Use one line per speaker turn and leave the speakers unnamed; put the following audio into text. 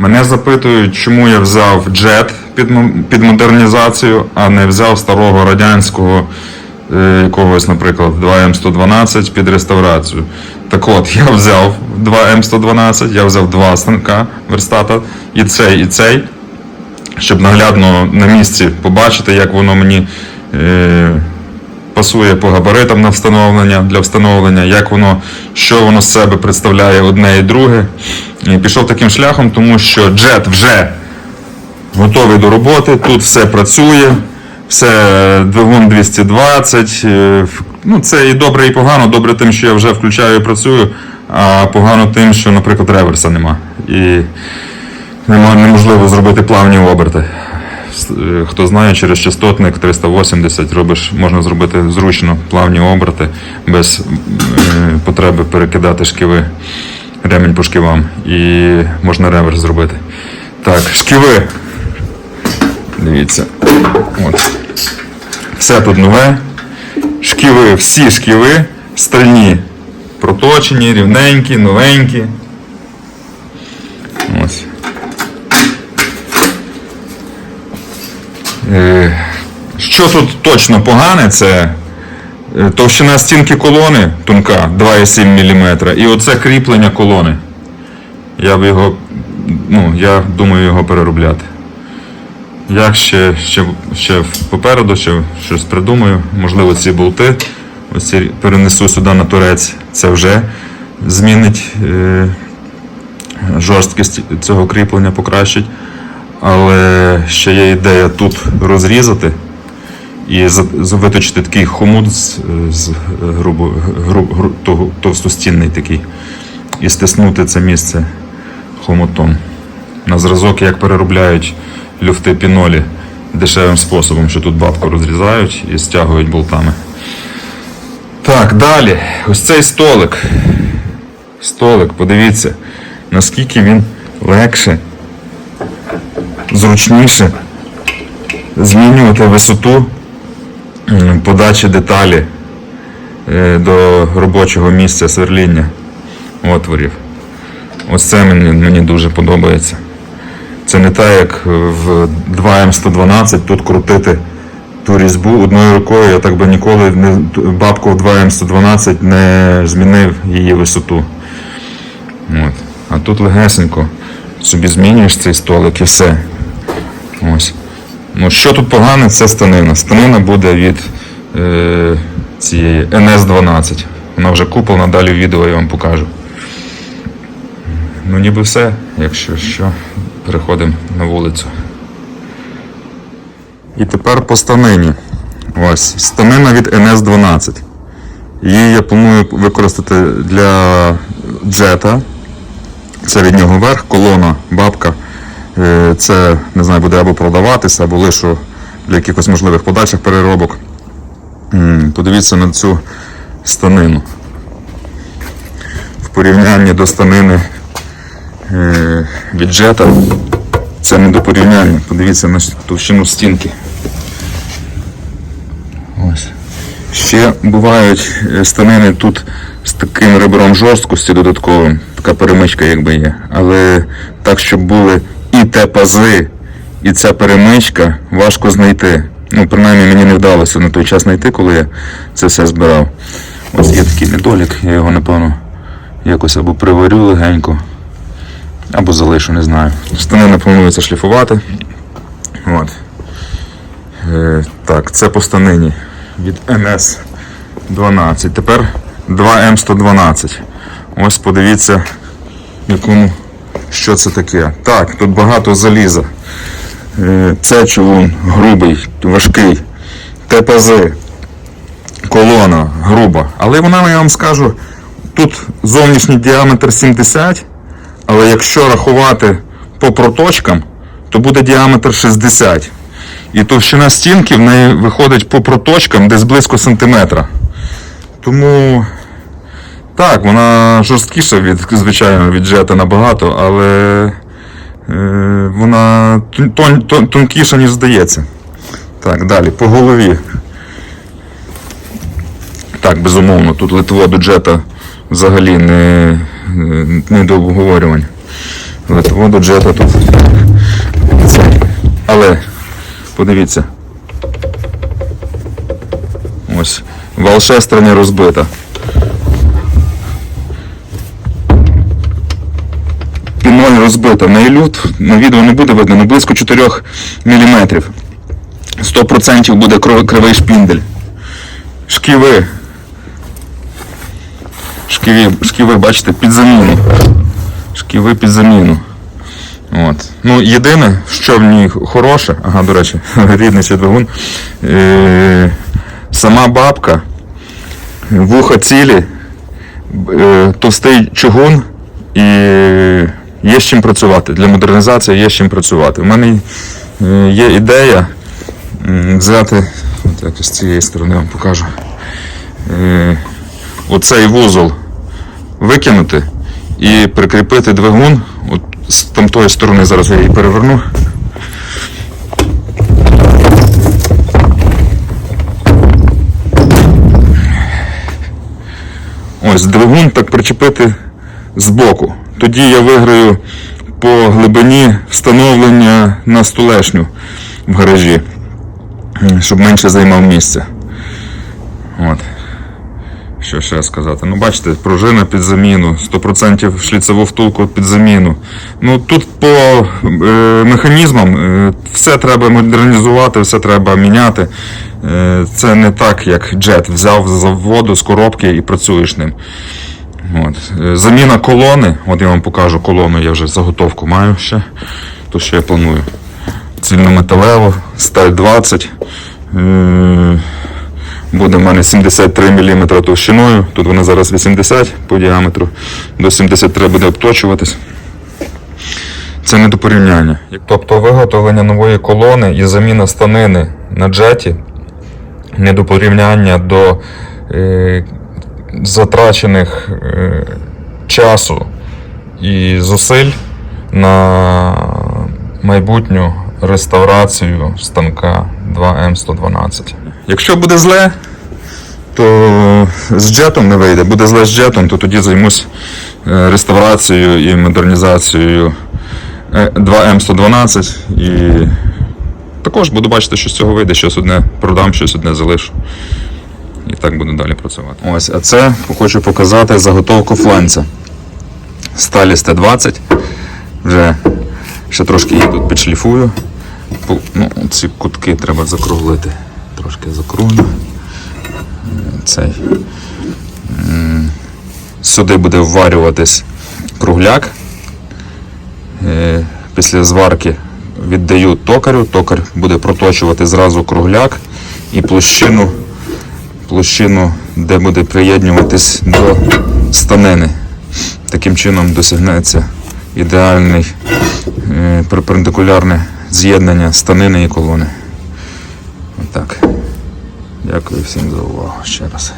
Мене запитують, чому я взяв джет під, під модернізацію, а не взяв старого радянського е, якогось, наприклад, 2М112 під реставрацію. Так от, я взяв 2М112, я взяв два станка верстата, і цей, і цей, щоб наглядно на місці побачити, як воно мені е, пасує по габаритам на встановлення для встановлення, як воно, що воно з себе представляє одне і друге. І пішов таким шляхом, тому що джет вже готовий до роботи, тут все працює, все двигун 220. е, Ну, це і добре, і погано. Добре тим, що я вже включаю і працюю, а погано тим, що, наприклад, реверса нема. І неможливо зробити плавні оберти. Е, Хто знає, через частотник 380 робиш, можна зробити зручно плавні оберти без е, потреби перекидати шківи, ремінь по шківам. І можна реверс зробити. Так, шківи. Дивіться. От. Все тут нове. Шківи, всі шківи стальні. Проточені, рівненькі, новенькі. Ось. Е, Що тут точно погане, це е, товщина стінки колони тонка 2,7 мм. І оце кріплення колони. Я б його, ну, я думаю його переробляти. Як ще, ще, ще попереду, ще щось придумаю. Можливо, ці болти ось перенесу сюди на турець. Це вже змінить е, жорсткість цього кріплення, покращить. Але ще є ідея тут розрізати і виточити такий хомут з, з грубо, гру, гру, тов- товстостінний такий. І стиснути це місце хомутом. На зразок, як переробляють люфти пінолі дешевим способом, що тут бабку розрізають і стягують болтами. Так, далі. Ось цей столик. Столик, подивіться, наскільки він легше, зручніше змінювати висоту подачі деталі е, до робочого місця сверління отворів. Ось це мені, мені дуже подобається. Це не так, як в 2М112 тут крутити ту різьбу одною рукою. Я так би ніколи не, бабку в 2М112 не змінив її висоту. От. А тут легесенько собі змінюєш цей столик і все. Ось. Ну, що тут погане, це станина. Станина буде від е, цієї NS12. Вона вже куплена, далі відео я вам покажу. Ну, ніби все, якщо що, переходимо на вулицю. І тепер по станині. Ось, станина від NS12. Її я планую використати для джета. Це від нього верх, колона, бабка. Е, Це, не знаю, буде або продаватися, або лише для якихось можливих подальших переробок. Подивіться на цю станину. В порівнянні до станини е, від джета. Це не до порівняння. Подивіться на товщину стінки. Ось. Ще бувають е, станини тут з таким ребром жорсткості додатковим, така перемичка якби є. Але так, щоб були і те пази, і ця перемичка, важко знайти. Ну, принаймні мені не вдалося на той час знайти, коли я це все збирав. Ось є такий недолік, я його напевно якось або приварю легенько, або залишу, не знаю. Станини планується шліфувати. От. Е, так, це по станині від NS12. Тепер 2М112. Ось подивіться, якому, що це таке. Так, тут багато заліза. Е, Це човун грубий, важкий. ТПЗ, колона груба. Але вона, я вам скажу, тут зовнішній діаметр 70, але якщо рахувати по проточкам, то буде діаметр 60. І товщина стінки в неї виходить по проточкам десь близько сантиметра. Тому так, вона жорсткіша від, звичайно, від джета набагато, але е, вона тон, тон, тон- тонкіша, ніж здається. Так, далі, по голові. Так, безумовно, тут литво до джета взагалі не, не до обговорювань. Литводу джета тут. Але подивіться. Ось. Вал шестерня розбита. Розбита. На ілют на відео не буде видно, ну близько 4 мм. 100% буде кривий шпіндель. Шківи. Шківи, шківи, бачите, під заміну. Шківи під заміну. От. Ну, єдине, що в ній хороше, ага, до речі, рідний ще двигун. Е, сама бабка, вуха цілі, е, товстий чугун і є з чим працювати. Для модернізації є з чим працювати. У мене е, є ідея взяти, от якось з цієї сторони вам покажу. Е, оцей вузол викинути і прикріпити двигун. От з тамтої сторони зараз я її переверну. Ось двигун так причепити збоку. Тоді я виграю по глибині встановлення на столешню в гаражі, щоб менше займав місця. От. Що ще сказати? Ну, бачите, пружина під заміну, 100% шліцеву втулку під заміну. Ну тут по е, механізмам е, все треба модернізувати, все треба міняти. Е, це не так, як джет. Взяв з заводу з коробки і працюєш ним. От. Е, Заміна колони, от я вам покажу колону, я вже заготовку маю ще. То що я планую. Цільнометалево, сталь 20. Е, Буде в мене 73 мм товщиною. Тут вона зараз 80 по діаметру. До 73 буде обточуватись. Це не до порівняння. Тобто виготовлення нової колони і заміна станини на джеті не до порівняння до е, затрачених е, часу і зусиль на майбутню реставрацію станка 2М112. Якщо буде зле, то з джетом не вийде. Буде зле з джетом, то тоді займусь е, реставрацією і модернізацією е, 2М112 і також буду бачити, що з цього вийде, щось одне продам, щось одне залишу. Так буду далі працювати. Ось, а це хочу показати заготовку фланця. Сталі Т-20. Вже ще трошки її тут підшліфую. Ну, ці кутки треба закруглити. Трошки закруглю. Цей. Сюди буде вварюватись кругляк. Е, Після зварки віддаю токарю. Токар буде проточувати зразу кругляк і площину, площину, де буде приєднюватись до станини. Таким чином досягнеться ідеальний е, перпендикулярне з'єднання станини і колони. Отак. Дякую всім за увагу ще раз.